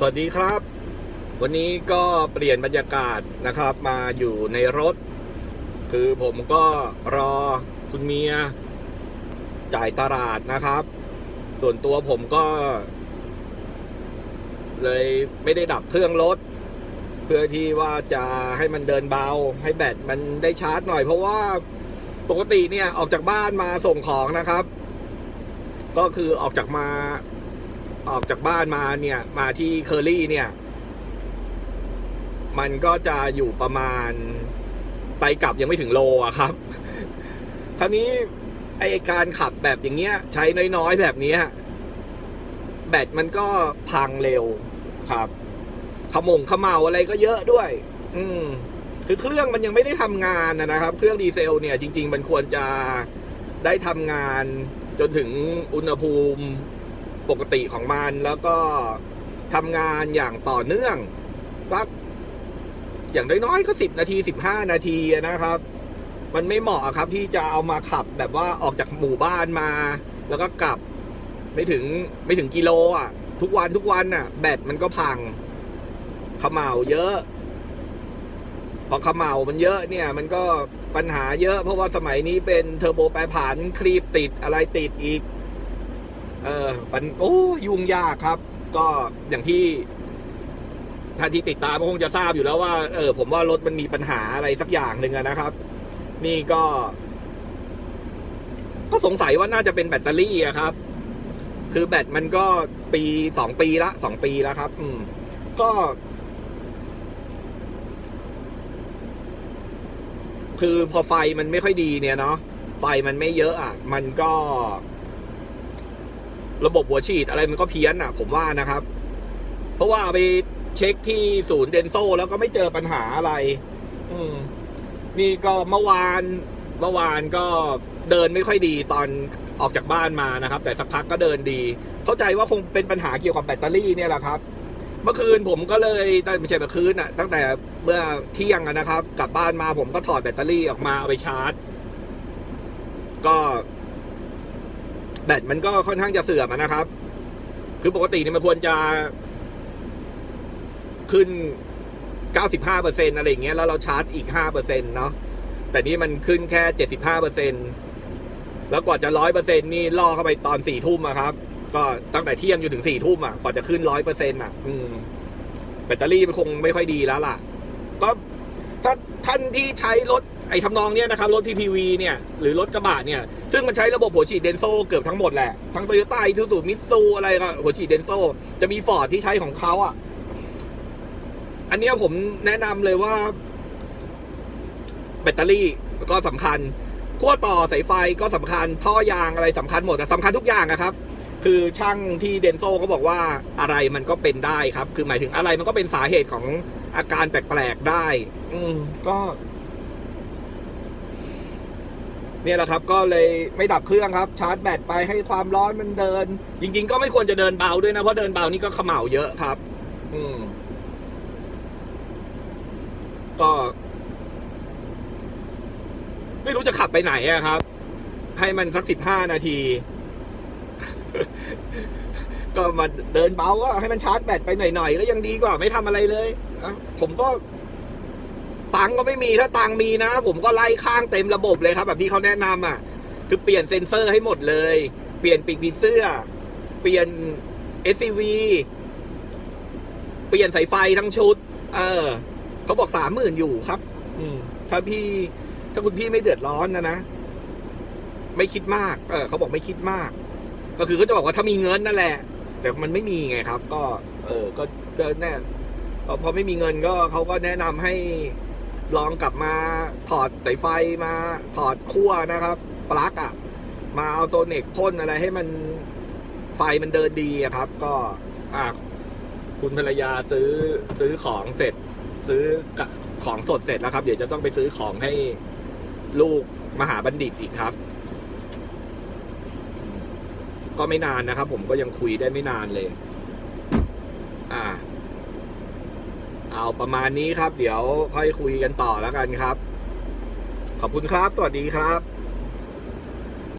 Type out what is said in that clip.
สวัสดีครับ วันนี้ก็เปลี่ยนบรรยากาศนะครับ มาอยู่ในรถ คือผมก็รอคุณเมียจ่ายตลาดนะครับ ส่วนตัวผมก็ เลยไม่ได้ดับเครื่องรถ เพื่อที่ว่าจะให้มันเดินเบา ให้แบตมันได้ชาร์จหน่อย เพราะว่าปกติเนี่ยออกจากบ้านมาส่งของนะครับ ก็คือออกจากมา ออกจากบ้านมาเนี่ย มาที่เคอรี่เนี่ย มันก็จะอยู่ประมาณไปกลับยังไม่ถึงโลอะครับ คราวนี้ไอการขับแบบอย่างเงี้ย ใช้น้อยๆแบบเนี้ย แบตมันก็พังเร็วครับขมงขมเมาอะไรก็เยอะด้วย อืม คือเครื่องมันยังไม่ได้ทำงานนะนะครับ เครื่องดีเซลเนี่ยจริง ๆ มันควรจะได้ทำงานจนถึงอุณหภูมิ ปกติของมัน แล้วก็ทำงานอย่างต่อเนื่อง สัก อย่างน้อยๆก็สิบนาทีสิบห้านาทีนะครับ มันไม่เหมาะครับที่จะเอามาขับแบบว่าออกจากหมู่บ้านมา แล้วก็กลับไม่ถึงไม่ถึงกิโลอะ ทุกวันทุกวันอะ แบตมันก็พังขมเหลาเยอะพอขมเหลามันเยอะเนี่ย มันก็ปัญหาเยอะเพราะว่าสมัยนี้เป็นเทอร์โบแปรผันครีบติดอะไรติดอีก เออมันโอ้ยุ่งยากครับ ก็อย่างที่ท่านที่ติดตามก็คงจะทราบอยู่แล้วว่า เออ ผมว่ารถมันมีปัญหาอะไรสักอย่างหนึ่งนะครับ นี่ก็ ก็สงสัยว่าน่าจะเป็นแบตเตอรี่อะครับ คือแบตมันก็ปีสองปีละสองปีแล้วครับ อืม ก็ คือพอไฟมันไม่ค่อยดีเนี่ยเนาะไฟมันไม่เยอะอะ มันก็ ระบบหัวฉีดอะไรมันก็เพี้ยนอะ ผมว่านะครับ เพราะว่าไปเช็คที่ศูนย์เดนโซแล้วก็ไม่เจอปัญหาอะไร อืม นี่ก็เมื่อวานเมื่อวานก็เดินไม่ค่อยดีตอนออกจากบ้านมานะครับ แต่สักพักก็เดินดี เข้าใจว่าคงเป็นปัญหาเกี่ยวกับแบตเตอรี่เนี่ยแหละครับ เมื่อคืนผมก็เลยไม่ใช่เมื่อคืนอะ ตั้งแต่เมื่อเที่ยงนะครับ กลับบ้านมาผมก็ถอดแบตเตอรี่ออกมาเอาไปชาร์จ ก็ แบตมันก็ค่อนข้างจะเสื่อมนะครับ คือปกติเนี่ยมันควรจะ ขึ้น 95เปอร์เซ็นอะไรอย่างเงี้ยแล้วเราชาร์จอีก 5เปอร์เซ็นเนาะแต่นี่มันขึ้นแค่ 75เปอร์เซ็นแล้วกว่าจะร้อยเปอร์เซ็นนี่ล่อเข้าไปตอนสี่ทุ่มอะครับ ก็ตั้งแต่เที่ยงจนถึงสี่ทุ่มอะกว่าจะขึ้นร้อยเปอร์เซ็นต์อะอืมแบตเตอรี่มันคงไม่ค่อยดีแล้วล่ะ ก็ถ้าท่านที่ใช้รถ ไอ้ทำนองเนี้ยนะครับ รถ PPV เนี่ย หรือรถกระบะเนี่ย ซึ่งมันใช้ระบบหัวฉีดเดนโซเกือบทั้งหมดแหละ ทั้งโตโยต้าอิทูซูมิตซูอะไรก็หัวฉีดเดนโซจะมีฟอร์ดที่ใช้ของเขาอะ อันเนี้ยผมแนะนำเลยว่า แบตเตอรี่ก็สำคัญขั้วต่อสายไฟก็สำคัญ ท่อยางอะไรสำคัญหมดอะสำคัญทุกอย่างอะครับคือช่างที่เดนโซก็บอกว่าอะไรมันก็เป็นได้ครับ คือหมายถึงอะไรมันก็เป็นสาเหตุของอาการแปลกๆได้ อืมก็ เนี่ยแหละครับก็เลยไม่ดับเครื่องครับชาร์จแบตไปให้ความร้อนมันเดิน จริง ๆ ก็ไม่ควรจะเดินเบาด้วยนะ เพราะเดินเบานี่ก็เขม่าเยอะครับ อืม ก็ ไม่รู้จะขับไปไหนอะครับ ให้มันสักสิบห้านาที ก็มาเดินเบาก็ให้มันชาร์จแบตไปหน่อยๆก็ยังดีกว่า ไม่ทำอะไรเลยผมก็ ตังก็ไม่มีถ้าตังมีนะ ผมก็ไล่ข้างเต็มระบบเลยครับ แบบที่เขาแนะนำอะ คือเปลี่ยนเซ็นเซอร์ให้หมดเลย เปลี่ยนปีกผีเสื้อ เปลี่ยน SCV เปลี่ยนสายไฟทั้งชุด เออเขาบอกสามหมื่นอยู่ครับ อืมถ้าพี่ ถ้าคุณพี่ไม่เดือดร้อนนะนะไม่คิดมาก เออเขาบอกไม่คิดมาก ก็คือเขาจะบอกว่าถ้ามีเงินนั่นแหละ แต่มันไม่มีไงครับ ก็ เออก็ก็แน่พอพอไม่มีเงินก็เขาก็แนะนำให้ ลองกลับมาถอดสายไฟมาถอดขั้วนะครับ ปลั๊กอะมาเอาโซเนกพ่นอะไรให้มันไฟมันเดินดีอะครับ ก็อะคุณภรรยาซื้อซื้อของเสร็จ ซื้อของสดเสร็จแล้วครับ เดี๋ยวจะต้องไปซื้อของให้ลูกมหาบัณฑิตอีกครับ ก็ไม่นานนะครับ ผมก็ยังคุยได้ไม่นานเลย อ่า เอาประมาณนี้ครับ เดี๋ยวค่อยคุยกันต่อแล้วกันครับ ขอบคุณครับ สวัสดีครับ